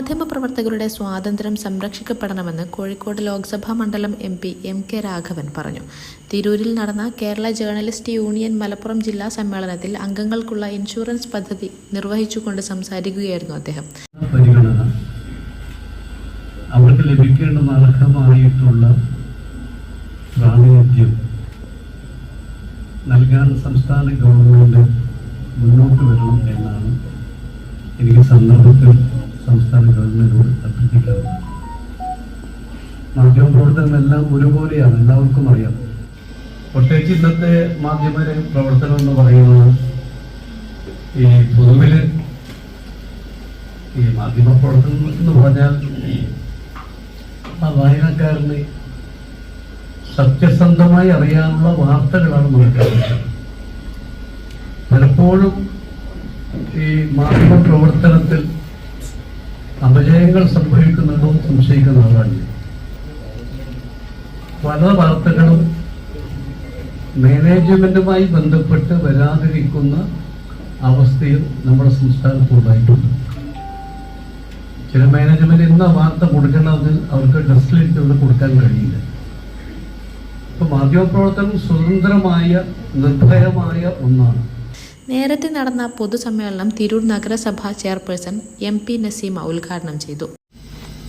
മാധ്യമപ്രവർത്തകരുടെ സ്വാതന്ത്ര്യം സംരക്ഷിക്കപ്പെടണമെന്ന് കോഴിക്കോട് ലോക്സഭാ മണ്ഡലം M P M K Raghavan പറഞ്ഞു. തിരൂരിൽ നടന്ന കേരള ജേർണലിസ്റ്റ് യൂണിയൻ മലപ്പുറം ജില്ലാ സമ്മേളനത്തിൽ അംഗങ്ങൾക്കുള്ള ഇൻഷുറൻസ് പദ്ധതി നിർവഹിച്ചുകൊണ്ട് സംസാരിക്കുകയായിരുന്നു അദ്ദേഹം. അവർക്ക് ലഭിക്കേണ്ടുന്ന അർഹമായിട്ടുള്ള പ്രാതിനിധ്യം നൽകാൻ സംസ്ഥാന മുന്നോട്ട് വരണം എന്നാണ് എനിക്ക് സന്ദർഭത്തിൽ സംസ്ഥാന ഗവൺമെന്റിനോട് അഭ്യർത്ഥിക്കാറുള്ളത് മാധ്യമപ്രവർത്തനമെല്ലാം ഒരുപോലെയാണ്. എല്ലാവർക്കും അറിയാം. പ്രത്യേകിച്ച് ഇന്നത്തെ മാധ്യമ പ്രവർത്തനം എന്ന് പറയുന്നത് ഈ പൊതുവിൽ ഈ മാധ്യമ പ്രവർത്തനം എന്ന് പറഞ്ഞാൽ ആ വായനക്കാരന് സത്യസന്ധമായി അറിയാനുള്ള വാർത്തകളാണ് നമുക്ക് പലപ്പോഴും ഈ മാധ്യമ പ്രവർത്തനത്തിൽ അപജയങ്ങൾ സംഭവിക്കുന്നുണ്ടോ സംശയിക്കുന്ന ആളാണ് പല വാർത്തകളും മാനേജ്മെന്റുമായി ബന്ധപ്പെട്ട് വരാതിരിക്കുന്ന അവസ്ഥയും നമ്മുടെ സംസ്ഥാനത്ത് ഉണ്ടായിട്ടുണ്ട്. ചില മാനേജ്മെന്റ് എന്ന വാർത്ത കൊടുക്കണമെന്ന് അവർക്ക് ഡെസ്ലിറ്റ് ഇവിടെ കൊടുക്കാൻ കഴിയില്ല. ഇപ്പൊ മാധ്യമപ്രവർത്തനം സ്വതന്ത്രമായ നിർഭയമായ ഒന്നാണ്. നേരത്തെ നടന്ന പൊതുസമ്മേളനം തിരൂർ നഗരസഭ ചെയർപേഴ്സൺ എം പി നസീമ ഉദ്ഘാടനം ചെയ്തു.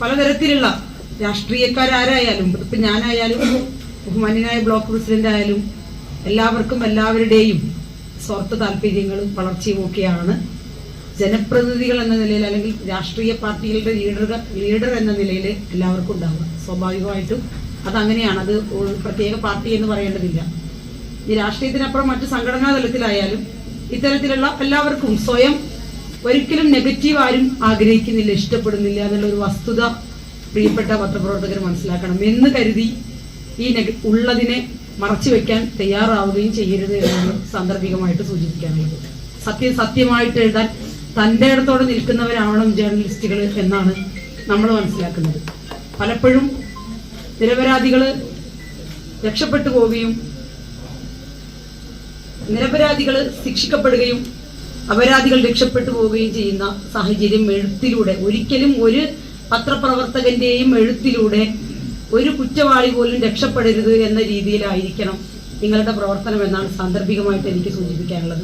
പലതരത്തിലുള്ള രാഷ്ട്രീയക്കാരാരായാലും ഇപ്പൊ ഞാനായാലും ബഹുമാന്യനായ ബ്ലോക്ക് പ്രസിഡന്റ് ആയാലും എല്ലാവർക്കും എല്ലാവരുടെയും സ്വാർത്ഥ താല്പര്യങ്ങളും വളർച്ചയും ഒക്കെയാണ്. ജനപ്രതിനിധികൾ എന്ന നിലയിൽ അല്ലെങ്കിൽ രാഷ്ട്രീയ പാർട്ടികളുടെ ലീഡർ ലീഡർ എന്ന നിലയിൽ എല്ലാവർക്കും ഉണ്ടാവുക സ്വാഭാവികമായിട്ടും അതങ്ങനെയാണ്. അത് പ്രത്യേക പാർട്ടി എന്ന് പറയേണ്ടതില്ല. ഈ രാഷ്ട്രീയത്തിനപ്പുറം മറ്റു സംഘടനാ തലത്തിലായാലും ഇത്തരത്തിലുള്ള എല്ലാവർക്കും സ്വയം ഒരിക്കലും നെഗറ്റീവ് ആരും ആഗ്രഹിക്കുന്നില്ല ഇഷ്ടപ്പെടുന്നില്ല എന്നുള്ള ഒരു വസ്തുത പ്രിയപ്പെട്ട പത്രപ്രവർത്തകർ മനസ്സിലാക്കണം. എന്ന് കരുതി ഈ ഉള്ളതിനെ മറച്ചു വെക്കാൻ തയ്യാറാവുകയും ചെയ്യരുത് എന്നാണ് സാന്ദർഭികമായിട്ട് സൂചിപ്പിക്കാനുള്ളത്. സത്യം സത്യമായിട്ട് എഴുതാൻ തന്റെ ഇടത്തോടെ നിൽക്കുന്നവരാവണം ജേർണലിസ്റ്റുകൾ എന്നാണ് നമ്മൾ മനസ്സിലാക്കുന്നത്. പലപ്പോഴും നിരപരാധികൾ രക്ഷപ്പെട്ടു പോവുകയും നിരപരാധികൾ ശിക്ഷിക്കപ്പെടുകയും അപരാധികൾ രക്ഷപ്പെട്ടു പോവുകയും ചെയ്യുന്ന സാഹചര്യം എഴുത്തിലൂടെ ഒരിക്കലും ഒരു പത്രപ്രവർത്തകന്റെയും എഴുത്തിലൂടെ ഒരു കുറ്റവാളി പോലും രക്ഷപ്പെടരുത് എന്ന രീതിയിലായിരിക്കണം നിങ്ങളുടെ പ്രവർത്തനം എന്നാണ് സാന്ദർഭികമായിട്ട് എനിക്ക് സൂചിപ്പിക്കാനുള്ളത്.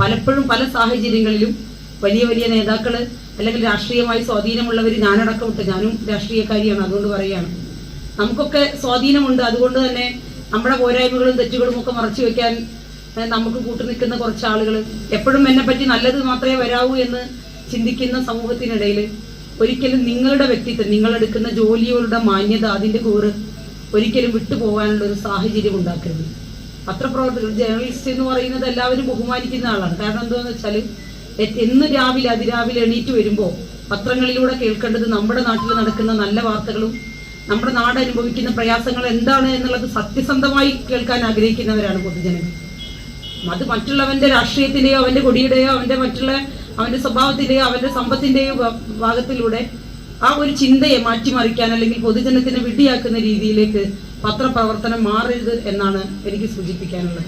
പലപ്പോഴും പല സാഹചര്യങ്ങളിലും വലിയ വലിയ നേതാക്കൾ അല്ലെങ്കിൽ രാഷ്ട്രീയമായി സ്വാധീനമുള്ളവർ ഞാനടക്കം വിട്ട് ഞാനും രാഷ്ട്രീയക്കാരിയാണ് അതുകൊണ്ട് പറയുകയാണ്. നമുക്കൊക്കെ സ്വാധീനമുണ്ട്. അതുകൊണ്ട് തന്നെ നമ്മുടെ പോരായ്മകളും തെറ്റുകളും ഒക്കെ മറച്ചു വെക്കാൻ നമുക്ക് കൂട്ടു നിൽക്കുന്ന കുറച്ച് ആളുകൾ എപ്പോഴും എന്നെ പറ്റി നല്ലത് മാത്രമേ വരാവൂ എന്ന് ചിന്തിക്കുന്ന സമൂഹത്തിനിടയിൽ ഒരിക്കലും നിങ്ങളുടെ വ്യക്തിത്വം നിങ്ങളെടുക്കുന്ന ജോലികളുടെ മാന്യത അതിന്റെ കൂറ് ഒരിക്കലും വിട്ടുപോകാനുള്ള ഒരു സാഹചര്യം ഉണ്ടാക്കരുത്. പത്രപ്രവർത്തകർ ജേർണലിസ്റ്റ് എന്ന് പറയുന്നത് എല്ലാവരും ബഹുമാനിക്കുന്ന ആളാണ്. കാരണം എന്താണെന്ന് വെച്ചാൽ എന്ന് രാവിലെ അതിരാവിലെ എണീറ്റ് വരുമ്പോൾ പത്രങ്ങളിലൂടെ കേൾക്കേണ്ടത് നമ്മുടെ നാട്ടിൽ നടക്കുന്ന നല്ല വാർത്തകളും നമ്മുടെ നാട് അനുഭവിക്കുന്ന പ്രയാസങ്ങൾ എന്താണ് എന്നുള്ളത് സത്യസന്ധമായി കേൾക്കാൻ ആഗ്രഹിക്കുന്നവരാണ് പൊതുജനങ്ങൾ. അത് മറ്റുള്ളവന്റെ രാഷ്ട്രീയത്തിന്റെയോ അവന്റെ കൊടിയുടെയോ അവന്റെ മറ്റുള്ള അവന്റെ സ്വഭാവത്തിന്റെയോ അവന്റെ സമ്പത്തിന്റെയോ ഭാഗത്തിലൂടെ ആ ഒരു ചിന്തയെ മാറ്റിമറിക്കാൻ അല്ലെങ്കിൽ പൊതുജനത്തിനെ വിഡ്ഢിയാക്കുന്ന രീതിയിലേക്ക് പത്രപ്രവർത്തനം മാറരുത് എന്നാണ് എനിക്ക് സൂചിപ്പിക്കാനുള്ളത്.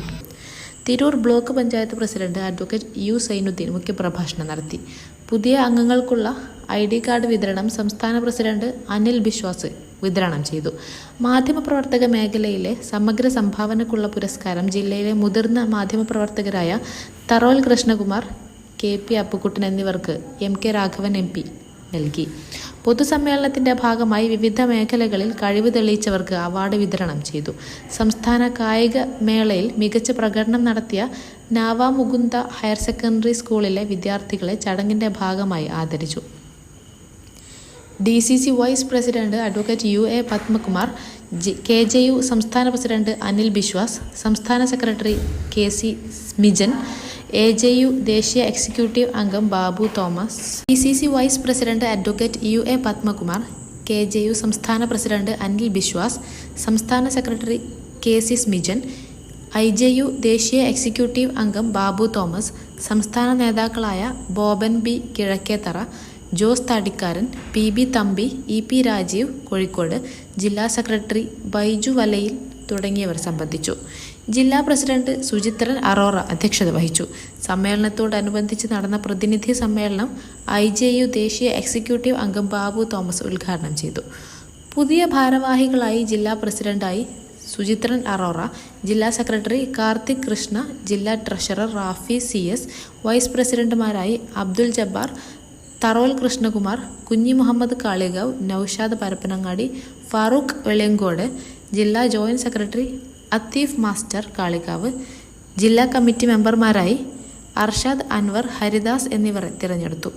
Tirur block panchayat president advocate U Zainuddin മുഖ്യപ്രഭാഷണം നടത്തി. പുതിയ അംഗങ്ങൾക്കുള്ള ഐ ഡി കാർഡ് വിതരണം സംസ്ഥാന പ്രസിഡന്റ് അനിൽ ബിശ്വാസ് വിതരണം ചെയ്തു. മാധ്യമപ്രവർത്തക മേഖലയിലെ സമഗ്ര സംഭാവനക്കുള്ള പുരസ്കാരം ജില്ലയിലെ മുതിർന്ന മാധ്യമപ്രവർത്തകരായ തറോൽ കൃഷ്ണകുമാർ കെ പി അപ്പുക്കുട്ടൻ എന്നിവർക്ക് M K Raghavan M P നൽകി. പൊതുസമ്മേളനത്തിന്റെ ഭാഗമായി വിവിധ മേഖലകളിൽ കഴിവ് തെളിയിച്ചവർക്ക് അവാർഡ് വിതരണം ചെയ്തു. സംസ്ഥാന കായിക മേളയിൽ മികച്ച പ്രകടനം നടത്തിയ നാവ മുകുന്ദ ഹയർ സെക്കൻഡറി സ്കൂളിലെ വിദ്യാർത്ഥികളെ ചടങ്ങിന്റെ ഭാഗമായി ആദരിച്ചു. D C C vice president advocate U A Padmakumar K J U സംസ്ഥാന പ്രസിഡന്റ് അനിൽ ബിശ്വാസ് സംസ്ഥാന secretary K C Smijan A J U ദേശീയ എക്സിക്യൂട്ടീവ് അംഗം Babu Thomas D C C vice president advocate U A Padmakumar K J U സംസ്ഥാന president Anil Biswas സംസ്ഥാന secretary K C Smijan I J U ദേശീയ executive അംഗം Babu Thomas സംസ്ഥാന നേതാക്കളായ Boban B Kizhakkethara Jose Thadikkaran P B Thampi E P Rajeev Kozhikode ജില്ലാ secretary Baiju വലയിൽ തുടങ്ങിയവർ സംബന്ധിച്ചു. ജില്ലാ പ്രസിഡന്റ് സുചിത്രൻ അറോറ അധ്യക്ഷത വഹിച്ചു. സമ്മേളനത്തോടനുബന്ധിച്ച് നടന്ന പ്രതിനിധി സമ്മേളനം ഐ ജെ യു ദേശീയ എക്സിക്യൂട്ടീവ് അംഗം ബാബു തോമസ് ഉദ്ഘാടനം ചെയ്തു. പുതിയ ഭാരവാഹികളായി ജില്ലാ പ്രസിഡന്റായി സുചിത്രൻ അറോറ ജില്ലാ സെക്രട്ടറി കാർത്തിക് കൃഷ്ണ ജില്ലാ treasurer Rafi C S vice പ്രസിഡന്റുമാരായി Abdul Jabbar Tharol Krishnakumar Kunhi Muhammad Kalikavu Naushad Parappanangadi Farooq Veliyankode ജില്ലാ joint secretary Atheef master Kalikavu ജില്ലാ കമ്മിറ്റി മെമ്പർമാരായി അർഷാദ് അൻവർ ഹരിദാസ് എന്നിവരെ തിരഞ്ഞെടുത്തു.